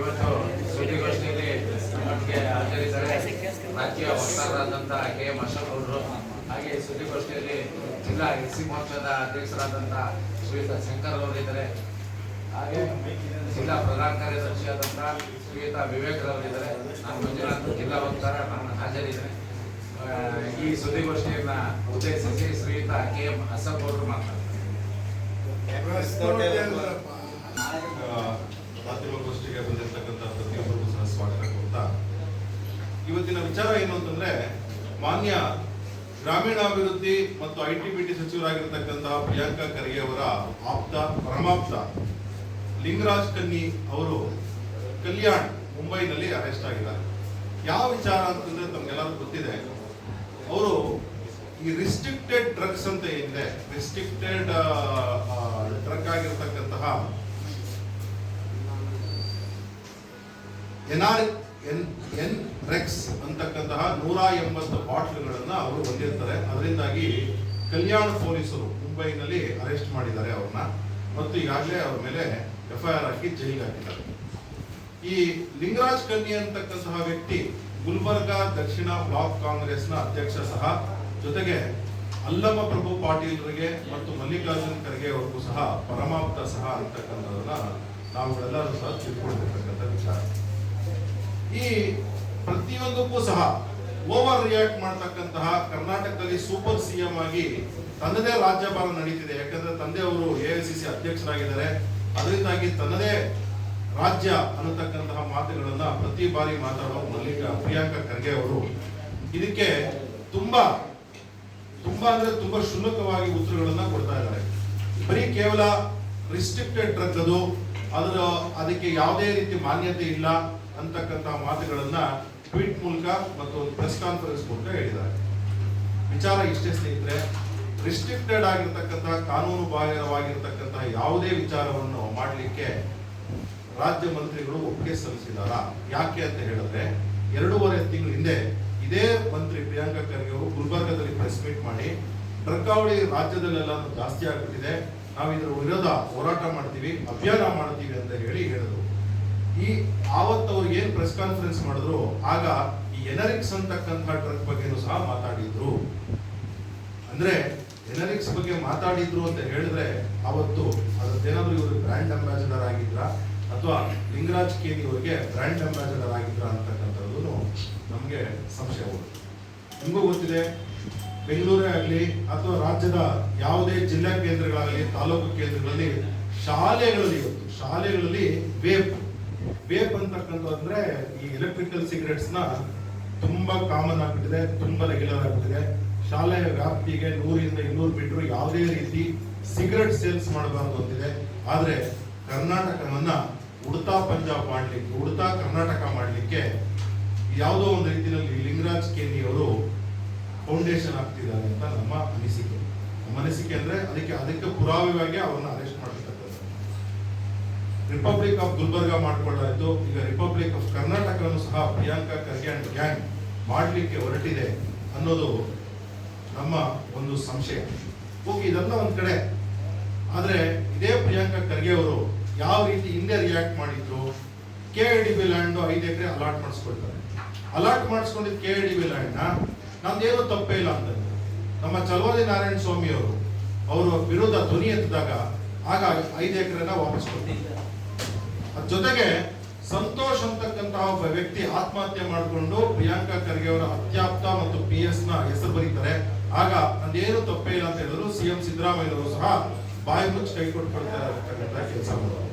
ಇವತ್ತು ಸುದ್ದಿಗೋಷ್ಠಿಯಲ್ಲಿ ನಮ್ಮೊಟ್ಟಿಗೆ ಹಾಜರಿದ್ದಾರೆ ರಾಜ್ಯ ವಕ್ತಾರರಾದಂತಹ ಕೆ ಎಂ ಅಶೋಕ್ ಅವರು. ಹಾಗೆ ಸುದ್ದಿಗೋಷ್ಠಿಯಲ್ಲಿ ಜಿಲ್ಲಾ ಎಸ್ ಸಿ ಮೋರ್ಚಾದ ಅಧ್ಯಕ್ಷರಾದಂಥ ಶ್ರೀಯುತ ಶಂಕರ್ ಅವರಿದ್ದಾರೆ ಹಾಗೆ ಜಿಲ್ಲಾ ಪ್ರಧಾನ ಕಾರ್ಯದರ್ಶಿಯಾದಂಥ ಶ್ರೀಯುತ ವಿವೇಕ್ ಅವರಿದ್ದಾರೆ ನಾನು ಮಂಜುನಾಥ್ ಜಿಲ್ಲಾ ವಕ್ತಾರ ನಾನು ಹಾಜರಿದ್ದೇನೆ. ಈ ಸುದ್ದಿಗೋಷ್ಠಿಯನ್ನ ಉದ್ದೇಶಿಸಿ ಶ್ರೀಯುತ ಕೆ ಎಂ ಅಶೋಕ್ ಅವರು ಮಾತಾಡ್ತಾರೆ. ಮಾಧ್ಯಮಗೋಷ್ಠಿಗೆ ಬಂದಿರತಕ್ಕಂಥ ಪ್ರತಿಯೊಬ್ಬರಿಗೂ ಸಹ ಸ್ವಾಗತ ಕೊಡ್ತಾ. ಇವತ್ತಿನ ವಿಚಾರ ಏನು ಅಂತಂದ್ರೆ, ಮಾನ್ಯ ಗ್ರಾಮೀಣಾಭಿವೃದ್ಧಿ ಮತ್ತು ಐ ಟಿ ಬಿ ಟಿ ಸಚಿವರಾಗಿರ್ತಕ್ಕಂತಹ ಪ್ರಿಯಾಂಕಾ ಖರ್ಗೆ ಅವರ ಆಪ್ತ, ಪರಮಾಪ್ತ ಲಿಂಗರಾಜ್ ಕನ್ನಿ ಅವರು ಕಲ್ಯಾಣ್ ಮುಂಬೈನಲ್ಲಿ ಅರೆಸ್ಟ್ ಆಗಿದ್ದಾರೆ. ಯಾವ ವಿಚಾರ ಅಂತಂದ್ರೆ ತಮ್ಗೆಲ್ಲರೂ ಗೊತ್ತಿದೆ, ಅವರು ಈ ರಿಸ್ಟ್ರಿಕ್ಟೆಡ್ ಡ್ರಗ್ಸ್ ಅಂತ ಏನಿದೆ restricted drug ಆಗಿರ್ತಕ್ಕಂತಹ N R N N rex ಅಂತಕ್ಕಂತಹ ನೂರ ಎಂಬತ್ತು ಬಾಟ್ಲ್ಗಳನ್ನು ಅವರು ಹೊಂದಿರ್ತಾರೆ. ಅದರಿಂದಾಗಿ ಕಲ್ಯಾಣ ಪೊಲೀಸರು ಮುಂಬೈನಲ್ಲಿ ಅರೆಸ್ಟ್ ಮಾಡಿದ್ದಾರೆ ಅವ್ರನ್ನ. ಮತ್ತು ಈಗಾಗಲೇ ಅವ್ರ ಮೇಲೆ ಎಫ್ ಐ ಆರ್ ಹಾಕಿ ಜೈಲಿಗೆ ಹಾಕಿದ್ದಾರೆ. ಈ ಲಿಂಗರಾಜ್ ಕನ್ನಿ ಅಂತಕ್ಕಂತಹ ವ್ಯಕ್ತಿ ಗುಲ್ಬರ್ಗಾ ದಕ್ಷಿಣ ಬ್ಲಾಕ್ ಕಾಂಗ್ರೆಸ್ನ ಅಧ್ಯಕ್ಷ ಸಹ. ಜೊತೆಗೆ ಅಲ್ಲಮ ಪ್ರಭು ಪಾಟೀಲ್ರಿಗೆ ಮತ್ತು ಮಲ್ಲಿಕಾರ್ಜುನ್ ಖರ್ಗೆ ಅವ್ರಿಗೂ ಸಹ ಪರಮಾಪ್ತ ಸಹ ಅಂತಕ್ಕಂಥದನ್ನ ನಾವುಗಳೆಲ್ಲರೂ ಸಹ ತಿಳ್ಕೊಂಡಿರ್ತಕ್ಕಂಥ ವಿಚಾರ. ಈ ಪ್ರತಿಯೊಂದಕ್ಕೂ ಸಹ ಓವರ್ ರಿಯಾಕ್ಟ್ ಮಾಡ್ತಕ್ಕಂತಹ ಕರ್ನಾಟಕದಲ್ಲಿ ಸೂಪರ್ ಸಿಎಂ ಆಗಿ ತನ್ನದೇ ರಾಜ್ಯಭಾರ ನಡೀತಿದೆ. ಯಾಕಂದ್ರೆ ತಂದೆ ಅವರು ಎ ಐ ಸಿ ಸಿ ಅಧ್ಯಕ್ಷರಾಗಿದ್ದಾರೆ. ಅದರಿಂದಾಗಿ ತನ್ನದೇ ರಾಜ್ಯ ಅನ್ನತಕ್ಕಂತಹ ಮಾತುಗಳನ್ನ ಪ್ರತಿ ಬಾರಿ ಮಾತಾಡುವ ಮಲ್ಲಿಕ ಪ್ರಿಯಾಂಕಾ ಖರ್ಗೆ ಅವರು. ಇದಕ್ಕೆ ತುಂಬಾ ತುಂಬಾ ಅಂದ್ರೆ ತುಂಬಾ ಶುಲ್ಕವಾಗಿ ಉತ್ತರಗಳನ್ನ ಕೊಡ್ತಾ ಇದ್ದಾರೆ. ಬರೀ ಕೇವಲ ರಿಸ್ಟ್ರಿಕ್ಟೆಡ್ ಡ್ರಗ್ ಅದು. ಅದರ, ಅದಕ್ಕೆ ಯಾವುದೇ ರೀತಿ ಮಾನ್ಯತೆ ಇಲ್ಲ. ಅಂತಕ್ಕಂತಹ ಮಾತುಗಳನ್ನ ಟ್ವೀಟ್ ಮೂಲಕ ಮತ್ತು ಪ್ರೆಸ್ ಕಾನ್ಫರೆನ್ಸ್ ಮೂಲಕ ಹೇಳಿದ್ದಾರೆ. ವಿಚಾರ ಇಷ್ಟೇ ಸ್ನೇಹಿತರೆ ರಿಸ್ಟ್ರಿಕ್ಟೆಡ್ ಆಗಿರ್ತಕ್ಕಂತಹ ಕಾನೂನು ಬಾಹಿರವಾಗಿರ್ತಕ್ಕಂತಹ ಯಾವುದೇ ವಿಚಾರವನ್ನು ಮಾಡಲಿಕ್ಕೆ ರಾಜ್ಯ ಮಂತ್ರಿಗಳು ಒಪ್ಪಿಗೆ ಸಲ್ಲಿಸಿದಾರ ಯಾಕೆ ಅಂತ ಹೇಳಿದ್ರೆ, ಎರಡೂವರೆ ತಿಂಗಳ ಹಿಂದೆ ಇದೇ ಮಂತ್ರಿ ಪ್ರಿಯಾಂಕಾ ಖರ್ಗೆ ಅವರು ಗುಲ್ಬರ್ಗದಲ್ಲಿ ಪ್ರೆಸ್ ಮೀಟ್ ಮಾಡಿ ಡ್ರಗ್ಗಾವಳಿ ರಾಜ್ಯದಲ್ಲೆಲ್ಲ ಜಾಸ್ತಿ ಆಗುತ್ತಿದೆ ನಾವು ಇದರ ವಿರೋಧ ಹೋರಾಟ ಮಾಡ್ತೀವಿ, ಅಭಿಯಾನ ಮಾಡ್ತೀವಿ ಅಂತ ಹೇಳಿ ಹೇಳಿದ್ರು. ಈ ಆವತ್ತು ಅವ್ರು ಏನು ಪ್ರೆಸ್ ಕಾನ್ಫರೆನ್ಸ್ ಮಾಡಿದ್ರು, ಆಗ ಈ ಎನರಿಕ್ಸ್ ಅಂತಕ್ಕಂಥ ಟ್ರಕ್ ಬಗ್ಗೆನೂ ಸಹ ಮಾತಾಡಿದ್ರು. ಅಂದ್ರೆ ಎನರಿಕ್ಸ್ ಬಗ್ಗೆ ಮಾತಾಡಿದ್ರು ಅಂತ ಹೇಳಿದ್ರೆ ಅವತ್ತು ಅದರದ್ದೇನಾದ್ರೂ ಇವರು ಬ್ರ್ಯಾಂಡ್ ಅಂಬಾಸಿಡರ್ ಆಗಿದ್ರ, ಅಥವಾ ಲಿಂಗರಾಜ್ ಕೇನಿ ಅವರಿಗೆ ಬ್ರ್ಯಾಂಡ್ ಅಂಬಾಸಿಡರ್ ಆಗಿದ್ರ ಅಂತಕ್ಕಂಥದ್ದು ನಮಗೆ ಸಂಶಯ ನಿಮಗೂ ಗೊತ್ತಿದೆ, ಬೆಂಗಳೂರೇ ಆಗಲಿ ಅಥವಾ ರಾಜ್ಯದ ಯಾವುದೇ ಜಿಲ್ಲಾ ಕೇಂದ್ರಗಳಾಗಲಿ, ತಾಲೂಕು ಕೇಂದ್ರಗಳಲ್ಲಿ ಶಾಲೆಗಳಲ್ಲಿ ಇವತ್ತು, ಶಾಲೆಗಳಲ್ಲಿ ವೇಪ್ ವೇಪ್ ಅಂದ್ರೆ ಈ ಎಲೆಕ್ಟ್ರಿಕಲ್ ಸಿಗರೆಟ್ಸ್ನ ತುಂಬಾ ಕಾಮನ್ ಆಗ್ಬಿಟ್ಟಿದೆ, ತುಂಬಾ ರೆಗ್ಯುಲರ್ ಆಗ್ಬಿಟ್ಟಿದೆ. ಶಾಲೆಯ ವ್ಯಾಪ್ತಿಗೆ ನೂರಿಂದ ಇನ್ನೂರು ಮೀಟರ್ ಯಾವುದೇ ರೀತಿ ಸಿಗರೆಟ್ ಸೇಲ್ಸ್ ಮಾಡಬಾರ್ದು ಅಂತಿದೆ. ಆದ್ರೆ ಕರ್ನಾಟಕವನ್ನ ಉಡ್ತಾ ಪಂಜಾಬ್ ಮಾಡ್ಲಿಕ್ಕೆ, ಉಡ್ತಾ ಕರ್ನಾಟಕ ಮಾಡ್ಲಿಕ್ಕೆ ಯಾವುದೋ ಒಂದು ರೀತಿಯಲ್ಲಿ ಲಿಂಗರಾಜ್ ಕೇನಿ ಅವರು ಫೌಂಡೇಶನ್ ಆಗ್ತಿದ್ದಾರೆ ಅಂತ ನಮ್ಮ ಅನಿಸಿಕೆ. ನಮ್ಮ ಅನಿಸಿಕೆ ಅಂದ್ರೆ ಅದಕ್ಕೆ ಅದಕ್ಕೆ ಪುರಾವೆಯಾಗಿ ಅವ್ರನ್ನ ಅರೆಸ್ಟ್ ರಿಪಬ್ಲಿಕ್ ಆಫ್ ಗುಲ್ಬರ್ಗ ಮಾಡಿಕೊಳ್ಳಲಾಯಿತು. ಈಗ ರಿಪಬ್ಲಿಕ್ ಆಫ್ ಕರ್ನಾಟಕವನ್ನು ಸಹ ಪ್ರಿಯಾಂಕಾ ಖರ್ಗೆ ಅಂಡ್ ಗ್ಯಾಂಗ್ ಮಾಡಲಿಕ್ಕೆ ಹೊರಟಿದೆ ಅನ್ನೋದು ನಮ್ಮ ಒಂದು ಸಂಶಯ. ಓಕೆ ಇದೆಲ್ಲ ಒಂದು ಕಡೆ. ಆದರೆ ಇದೇ ಪ್ರಿಯಾಂಕಾ ಖರ್ಗೆ ಅವರು ಯಾವ ರೀತಿ ಹಿಂದೆ ರಿಯಾಕ್ಟ್ ಮಾಡಿದ್ರು ಕೆ ಡಿ ಬಿ ಲ್ಯಾಂಡ್ ಐದು ಎಕರೆ ಅಲಾಟ್ ಮಾಡಿಸ್ಕೊಳ್ತಾರೆ. ಅಲಾಟ್ ಮಾಡಿಸ್ಕೊಂಡಿದ್ದ ಕೆ ಡಿ ಬಿ ಲ್ಯಾಂಡ್ನ ನಮ್ದೇನೂ ತಪ್ಪೇ ಇಲ್ಲ ಅಂತ ನಮ್ಮ ಚಲವಾದಿ ನಾರಾಯಣ ಸ್ವಾಮಿಯವರು ಅವರು ಅವರು ವಿರುದ್ಧ ಧ್ವನಿ ಎತ್ತಿದಾಗ ಆಗ ಐದು ಎಕರೆನ ವಾಪಸ್ ಅದ್ ಜೊತೆಗೆ ಸಂತೋಷ್ ಅಂತಕ್ಕಂತಹ ಒಬ್ಬ ವ್ಯಕ್ತಿ ಆತ್ಮಹತ್ಯೆ ಮಾಡಿಕೊಂಡು ಪ್ರಿಯಾಂಕಾ ಖರ್ಗೆ ಅವರ ಅತ್ಯಾಪ್ತ ಮತ್ತು ಪಿ ಎಸ್ನ ಹೆಸರು ಬರೀತಾರೆ. ಆಗ ಅದೇನು ತಪ್ಪೇ ಇಲ್ಲ ಅಂತ ಹೇಳಿದ್ರು ಸಿಎಂ ಸಿದ್ದರಾಮಯ್ಯ ಅವರು ಸಹ ಬಾಯಿ ಮುಚ್ಚಿ ಕೈ ಕೊಟ್ಟು ಕೆಲಸ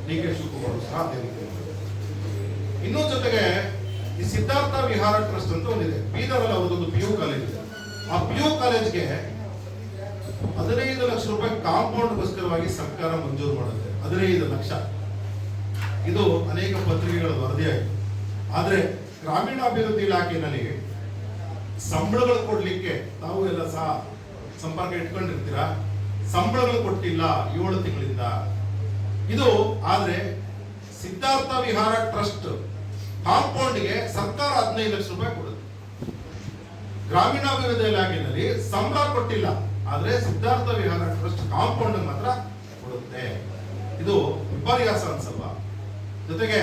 ಡಿ ಕೆ ಶಿವಕುಮಾರ್ ಸಹ ಇನ್ನೂ ಜೊತೆಗೆ ಈ ಸಿದ್ಧಾರ್ಥ ವಿಹಾರ ಟ್ರಸ್ಟ್ ಅಂತ ಒಂದಿದೆ. ಬೀದರಲ್ಲಿ ಅವ್ರದ್ದೊಂದು ಪಿ ಯು ಕಾಲೇಜ್ ಇದೆ. ಆ ಪಿ ಯು ಕಾಲೇಜ್ಗೆ ಹದಿನೈದು ಲಕ್ಷ ರೂಪಾಯಿ ಕಾಂಪೌಂಡ್ಗೋಸ್ಕರವಾಗಿ ಸರ್ಕಾರ ಮಂಜೂರು ಮಾಡುತ್ತೆ. ಹದಿನೈದು ಲಕ್ಷ. ಇದು ಅನೇಕ ಪತ್ರಿಕೆಗಳ ವರದಿಯಾಗಿದೆ. ಆದರೆ ಗ್ರಾಮೀಣಾಭಿವೃದ್ಧಿ ಇಲಾಖೆಯಲ್ಲಿ ಸಂಬಳಗಳು ಕೊಡಲಿಕ್ಕೆ ತಾವು ಎಲ್ಲ ಸಹ ಸಂಪರ್ಕ ಇಟ್ಕೊಂಡಿರ್ತೀರಾ? ಸಂಬಳಗಳು ಕೊಟ್ಟಿಲ್ಲ ಏಳು ತಿಂಗಳಿಂದ. ಇದು ಆದರೆ ಸಿದ್ಧಾರ್ಥ ವಿಹಾರ ಟ್ರಸ್ಟ್ ಕಾಂಪೌಂಡ್ಗೆ ಸರ್ಕಾರ ಹದಿನೈದು ಲಕ್ಷ ರೂಪಾಯಿ ಕೊಡುತ್ತೆ. ಗ್ರಾಮೀಣಾಭಿವೃದ್ಧಿ ಇಲಾಖೆಯಲ್ಲಿ ಸಂಬಳ ಕೊಟ್ಟಿಲ್ಲ, ಆದರೆ ಸಿದ್ಧಾರ್ಥ ವಿಹಾರ ಟ್ರಸ್ಟ್ ಕಾಂಪೌಂಡ್ ಮಾತ್ರ ಕೊಡುತ್ತೆ. ಇದು ವಿಪರ್ಯಾಸ ಅನ್ಸಲ್ವಾ? ಜೊತೆಗೆ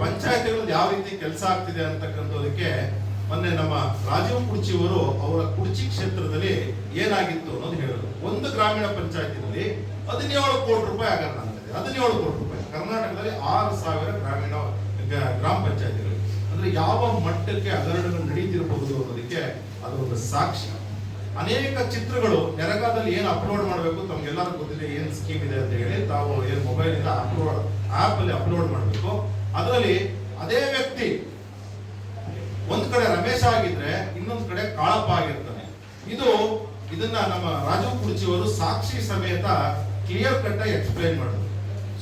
ಪಂಚಾಯಿತಿಗಳು ಯಾವ ರೀತಿ ಕೆಲಸ ಆಗ್ತಿದೆ ಅಂತಕ್ಕಂಥದಕ್ಕೆ ಮೊನ್ನೆ ನಮ್ಮ ರಾಜೀವ್ ಕುರ್ಚಿ ಅವರು ಅವರ ಕುರ್ಚಿ ಕ್ಷೇತ್ರದಲ್ಲಿ ಏನಾಗಿತ್ತು ಅನ್ನೋದು ಹೇಳಿದ್ರು. ಒಂದು ಗ್ರಾಮೀಣ ಪಂಚಾಯತಿನಲ್ಲಿ ಹದಿನೇಳು ಕೋಟಿ ರೂಪಾಯಿ ಆಗರಣ ಆಗಿದೆ ಹದಿನೇಳು ಕೋಟಿ ರೂಪಾಯಿ. ಕರ್ನಾಟಕದಲ್ಲಿ ಆರು ಸಾವಿರ ಗ್ರಾಮೀಣ ಗ್ರಾಮ ಪಂಚಾಯತಿಗಳು. ಅಂದ್ರೆ ಯಾವ ಮಟ್ಟಕ್ಕೆ ಹಗರಣಗಳು ನಡೀತಿರಬಹುದು ಅನ್ನೋದಕ್ಕೆ ಅದೊಂದು ಸಾಕ್ಷ್ಯ. ಅನೇಕ ಚಿತ್ರಗಳು ನೆರಗಾದಲ್ಲಿ ಏನು ಅಪ್ಲೋಡ್ ಮಾಡಬೇಕು ತಮ್ಗೆಲ್ಲರೂ ಗೊತ್ತಿದೆ ಏನು ಸ್ಕೀಮ್ ಇದೆ ಅಂತ ಹೇಳಿ ತಾವು ಏನು ಮೊಬೈಲ್ ಇಂದ ಅಪ್ಲೋಡ್ ಆಪ್ ಅಲ್ಲಿ ಅಪ್ಲೋಡ್ ಮಾಡಬೇಕು. ಅದರಲ್ಲಿ ಅದೇ ವ್ಯಕ್ತಿ ಒಂದು ಕಡೆ ರಮೇಶ ಆಗಿದ್ರೆ ಇನ್ನೊಂದು ಕಡೆ ಕಾಳಪ್ಪ ಆಗಿರ್ತಾನೆ. ಇದು ಇದನ್ನ ನಮ್ಮ ರಾಜು ಕುರ್ಚಿ ಅವರು ಸಾಕ್ಷಿ ಸಮೇತ ಕ್ಲಿಯರ್ ಕಟ್ ಆಗಿ ಎಕ್ಸ್ಪ್ಲೈನ್ ಮಾಡಿದ್ರು.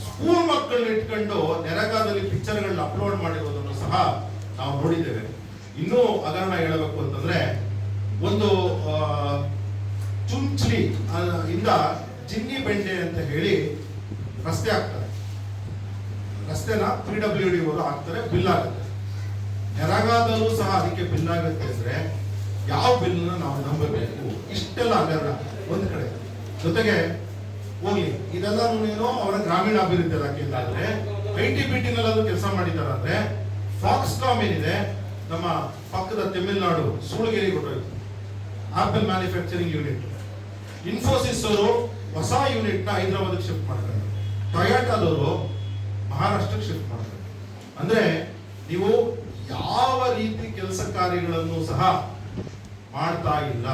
ಸ್ಕೂಲ್ ಮಕ್ಕಳನ್ನ ಇಟ್ಕೊಂಡು ನೆರಗಾದಲ್ಲಿ ಪಿಕ್ಚರ್ಗಳನ್ನ ಅಪ್ಲೋಡ್ ಮಾಡಿರೋದನ್ನು ಸಹ ನಾವು ನೋಡಿದ್ದೇವೆ. ಇನ್ನೂ ಹಗರಣ ಹೇಳಬೇಕು ಅಂತಂದ್ರೆ ಒಂದು ಚುಂಚ್ಲಿ ಇಂದ ಜಿನ್ನಿ ಬೆಂಡೆ ಅಂತ ಹೇಳಿ ರಸ್ತೆ ಹಾಕ್ತಾರೆ ರಸ್ತೆನ ಪಿ ಡಬ್ಲ್ಯೂ ಡಿ ಅವರು ಹಾಕ್ತಾರೆ, ಬಿಲ್ ಆಗುತ್ತೆ ನೆರಗಾದಲ್ಲೂ ಸಹ ಅದಕ್ಕೆ ಬಿಲ್ ಆಗುತ್ತೆ ಅಂದ್ರೆ ಯಾವ ಬಿಲ್ ನಾವು ನಂಬಬೇಕು? ಇಷ್ಟೆಲ್ಲ ಹಗರಣ ಒಂದು ಕಡೆ. ಜೊತೆಗೆ ಹೋಗ್ಲಿ ಇದೆಲ್ಲ ಏನೋ ಅವರ ಗ್ರಾಮೀಣ ಅಭಿವೃದ್ಧಿ ಇಲಾಖೆಯಿಂದ ಆದ್ರೆ ಐ ಟಿ ಬಿ ಟಿನಲ್ಲಾದ್ರೂ ಕೆಲಸ ಮಾಡಿದ್ದಾರೆ ಅಂದ್ರೆ ಫಾಕ್ಸ್ಕಾಮ್ ಏನಿದೆ, ನಮ್ಮ ಪಕ್ಕದ ತಮಿಳುನಾಡು ಸೂಳಗಿರಿ ಕೊಟ್ಟೋಯ್ತು ಆಪಲ್ ಮ್ಯಾನುಫ್ಯಾಕ್ಚರಿಂಗ್ ಯೂನಿಟ್ ಇನ್ಫೋಸಿಸ್ ಅವರು ಹೊಸ ಯೂನಿಟ್ನ ಹೈದರಾಬಾದ್ ಶಿಫ್ಟ್ ಮಾಡ್ತಾರೆ. ಟೊಯಾಟಾದವರು ಮಹಾರಾಷ್ಟ್ರಕ್ಕೆ ಶಿಫ್ಟ್ ಮಾಡ್ತಾರೆ. ಅಂದ್ರೆ ನೀವು ಯಾವ ರೀತಿ ಕೆಲಸ ಕಾರ್ಯಗಳನ್ನು ಸಹ ಮಾಡ್ತಾ ಇಲ್ಲ,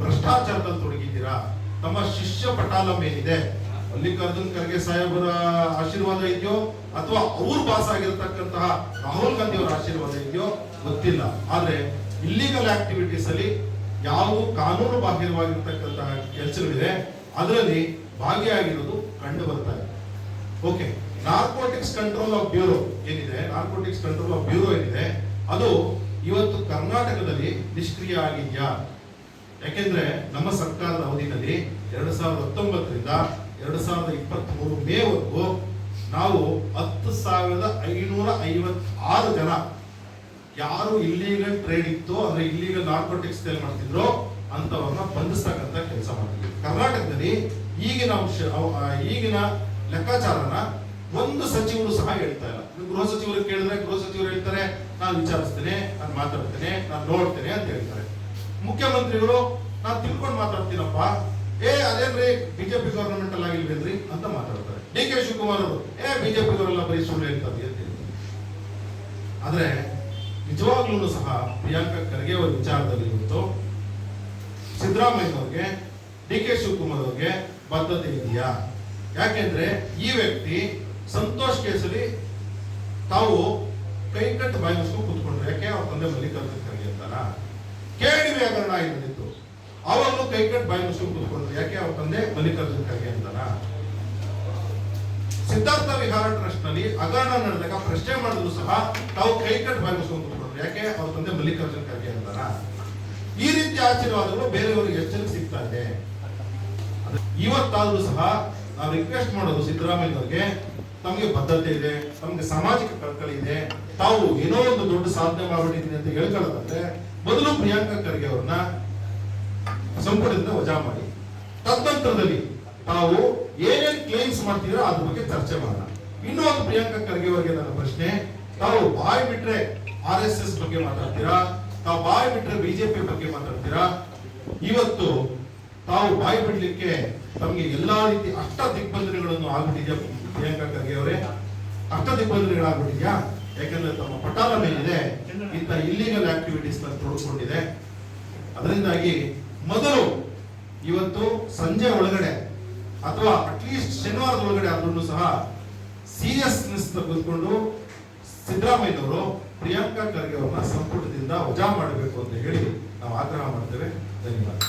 ಭ್ರಷ್ಟಾಚಾರದಲ್ಲಿ ತೊಡಗಿದ್ದೀರಾ, ತಮ್ಮ ಶಿಷ್ಯ ಪಟಾಲಂ ಏನಿದೆ, ಮಲ್ಲಿಕಾರ್ಜುನ್ ಖರ್ಗೆ ಸಾಹೇಬರ ಆಶೀರ್ವಾದ ಇದೆಯೋ, ಅಥವಾ ಅವ್ರ ಪಾಸ್ ಆಗಿರತಕ್ಕಂತಹ ರಾಹುಲ್ ಗಾಂಧಿ ಅವರ ಆಶೀರ್ವಾದ ಇದೆಯೋ, ಗೊತ್ತಿಲ್ಲ. ಆದ್ರೆ ಇಲ್ಲಿಗಲ್ ಆಕ್ಟಿವಿಟೀಸ್ ಅಲ್ಲಿ ಯಾವ ಕಾನೂನು ಬಾಹಿರವಾಗಿರ್ತಕ್ಕಂತಹ ಕೆಲಸಗಳಿದೆ, ಅದರಲ್ಲಿ ಭಾಗಿಯಾಗಿರೋದು ಕಂಡು ಬರ್ತಾ ಇದೆ. Okay narcotics control of bureau ಏನಿದೆ? ನಾರ್ಕೋಟಿಕ್ಸ್ ಕಂಟ್ರೋಲ್ ಆಫ್ ಬ್ಯೂರೋ ಏನಿದೆ? ಅದು ಇವತ್ತು ಕರ್ನಾಟಕದಲ್ಲಿ ನಿಷ್ಕ್ರಿಯ ಆಗಿದೆಯಾ? ಯಾಕೆಂದ್ರೆ ನಮ್ಮ ಸರ್ಕಾರದ ಅವಧಿನಲ್ಲಿ ಎರಡು ಸಾವಿರದ ಹತ್ತೊಂಬತ್ತರಿಂದ ಎರಡು ಸಾವಿರದ ಇಪ್ಪತ್ತ್ ಮೂರು ಮೇವರೆಗೂ ನಾವು ಹತ್ತು ಸಾವಿರದ ಐನೂರ ಐವತ್ತಾರು ಜನ ಯಾರು ಇಲ್ಲೀಗಲ್ ಟ್ರೇಡ್ ಇತ್ತು, ಅಂದ್ರೆ ಇಲ್ಲೀಗಲ್ ನಾರ್ಕೋಟಿಕ್ಸ್ ಸೇಲ್ ಮಾಡ್ತಿದ್ರು ಅಂತವ್ರನ್ನ ಬಂಧಿಸ್ತಕ್ಕಂತ ಕೆಲಸ ಮಾಡ್ತಿದ್ವಿ ಕರ್ನಾಟಕದಲ್ಲಿ ಈಗಿನ ಈಗಿನ ಲೆಕ್ಕಾಚಾರನ ಒಂದು ಸಚಿವರು ಸಹ ಹೇಳ್ತಾ ಇಲ್ಲ. ಗೃಹ ಸಚಿವರು ಕೇಳಿದ್ರೆ ಗೃಹ ಸಚಿವರು ಹೇಳ್ತಾರೆ, ನಾನು ವಿಚಾರಿಸ್ತೇನೆ, ನಾನು ಮಾತಾಡ್ತೇನೆ, ನಾನು ನೋಡ್ತೇನೆ ಅಂತ ಹೇಳ್ತಾರೆ. ಮುಖ್ಯಮಂತ್ರಿಗಳು, ನಾನು ತಿಳ್ಕೊಂಡು ಮಾತಾಡ್ತೀನಪ್ಪ. ಏ ಅದೇನ್ರಿ ಬಿಜೆಪಿ ಗವರ್ನಮೆಂಟ್ ಅಲ್ಲಿ ಆಗಿಲ್ವೇನ್ರಿ ಅಂತ ಮಾತಾಡ್ತಾರೆ. ಡಿ ಕೆ ಶಿವಕುಮಾರ್ ಅವರು, ಏ ಬಿಜೆಪಿ ಅವರೆಲ್ಲ ಬರೀ ಸುಳ್ಳು ಹೇಳ್ತಾರೆ ಅಂತ ಹೇಳ್ತಾರೆ. ಆದ್ರೆ ನಿಜವಾಗ್ಲೂ ಸಹ ಪ್ರಿಯಾಂಕಾ ಖರ್ಗೆ ಅವರ ವಿಚಾರದಲ್ಲಿ ಇವತ್ತು ಸಿದ್ದರಾಮಯ್ಯನವ್ರಿಗೆ ಡಿ ಕೆ ಶಿವಕುಮಾರ್ ಅವ್ರಿಗೆ ಬದ್ಧತೆ ಇದೆಯಾ? ಯಾಕೆಂದ್ರೆ ಈ ವ್ಯಕ್ತಿ ಸಂತೋಷ್ ಕೇಸರಿ, ತಾವು ಕೈ ಕಟ್ಟು ಬಾಯಿ ಯಾಕೆ ಅವ್ರ ತಂದೆ ಮಲ್ಲಿಕಾರ್ಜುನ ಖರ್ಗೆ ಅಂತಾರ ಕೇಳಿವಿ ಹಗರಣ ಇದ್ದಿತ್ತು ಅವರು ಕೈ ಕಟ್ಟು ಬಾಯಿ ಯಾಕೆ ಅವ್ರ ತಂದೆ ಮಲ್ಲಿಕಾರ್ಜುನ ಖರ್ಗೆ ಅಂತಾರ ಸಿದ್ಧಾರ್ಥ ವಿಹಾರ ಟ್ರಸ್ಟ್ನಲ್ಲಿ ಹಗರಣ ನಡೆದಾಗ ಪ್ರಶ್ನೆ ಮಾಡಿದ್ರು ಸಹ ತಾವು ಕೈ ಕಟ್ಟು ಬಾಯಿ ಕೂತ್ಕೊಂಡ್ರು ಯಾಕೆ ಅವ್ರ ತಂದೆ ಮಲ್ಲಿಕಾರ್ಜುನ ಖರ್ಗೆ ಅಂತಾರ ಈ ರೀತಿ ಆಶೀರ್ವಾದಗಳು ಬೇರೆಯವರಿಗೆ ಎಚ್ಚರಿಕೆ ಸಿಗ್ತಾ ಇದೆ. ಇವತ್ತಾದ್ರೂ ಸಹ ನಾವು ರಿಕ್ವೆಸ್ಟ್ ಮಾಡೋದು ಸಿದ್ದರಾಮಯ್ಯನವ್ರಿಗೆ ತಮಗೆ ಬದ್ಧತೆ ಇದೆ, ತಮಗೆ ಸಾಮಾಜಿಕ ಕಳಕಳಿ ಇದೆ, ತಾವು ಏನೋ ಒಂದು ದೊಡ್ಡ ಸಾಧನೆ ಮಾಡಿದ್ದೀನಿ ಅಂತ ಹೇಳ್ಕೊಳ್ಳೋದಂದ್ರೆ, ಮೊದಲು ಪ್ರಿಯಾಂಕಾ ಖರ್ಗೆ ಅವ್ರನ್ನ ಸಂಪುಟದಿಂದ ವಜಾ ಮಾಡಿ ತದನಂತರದಲ್ಲಿ ತಾವು ಏನೇನ್ ಕ್ಲೇಮ್ಸ್ ಮಾಡ್ತೀರೋ ಅದ್ರ ಬಗ್ಗೆ ಚರ್ಚೆ ಮಾಡೋಣ. ಇನ್ನೂ ಒಂದು ಪ್ರಿಯಾಂಕಾ ಖರ್ಗೆ ಅವರಿಗೆ ನನ್ನ ಪ್ರಶ್ನೆ, ತಾವು ಬಾಯಿ ಬಿಟ್ರೆ ಆರ್ ಎಸ್ ಎಸ್ ಬಗ್ಗೆ ಮಾತಾಡ್ತೀರಾ? ತಾವು ಬಾಯಿ ಬಿಟ್ರೆ ಬಿಜೆಪಿ ಬಗ್ಗೆ ಮಾತಾಡ್ತೀರಾ? ಇವತ್ತು ತಾವು ಬಾಯಿ ಬಿಡ್ಲಿಕ್ಕೆ ತಮಗೆ ಎಲ್ಲಾ ರೀತಿ ಅಷ್ಟ ದಿಗ್ಬಂಧನಗಳನ್ನು ಆಗ್ಬಿಟ್ಟಿದ್ಯಾ ಪ್ರಿಯಾಂಕಾ ಖರ್ಗೆ ಅವರೇ, ಅರ್ಥ ದಿಗ್ಬಂಧನಗಳಾಗ್ಬಿಟ್ಟಿದ್ಯಾ ಯಾಕಂದ್ರೆ ತಮ್ಮ ಪಟಾಲ ಮೇಲಿದೆ, ಇಂಥ ಇಲ್ಲಿಗಲ್ ಆಕ್ಟಿವಿಟೀಸ್ ತೊಡಗಿಕೊಂಡಿದೆ ಅದರಿಂದಾಗಿ ಮೊದಲು ಇವತ್ತು ಸಂಜೆ ಒಳಗಡೆ ಅಥವಾ ಅಟ್ಲೀಸ್ಟ್ ಶನಿವಾರದ ಒಳಗಡೆ ಆದ್ರೂ ಸಹ ಸೀರಿಯಸ್ನೆಸ್ ತೆಗೆದುಕೊಂಡು ಸಿದ್ದರಾಮಯ್ಯನವರು ಪ್ರಿಯಾಂಕಾ ಖರ್ಗೆ ಅವರನ್ನ ಸಂಪುಟದಿಂದ ವಜಾ ಮಾಡಬೇಕು ಅಂತ ಹೇಳಿ ನಾವು ಆಗ್ರಹ ಮಾಡ್ತೇವೆ. ಧನ್ಯವಾದ.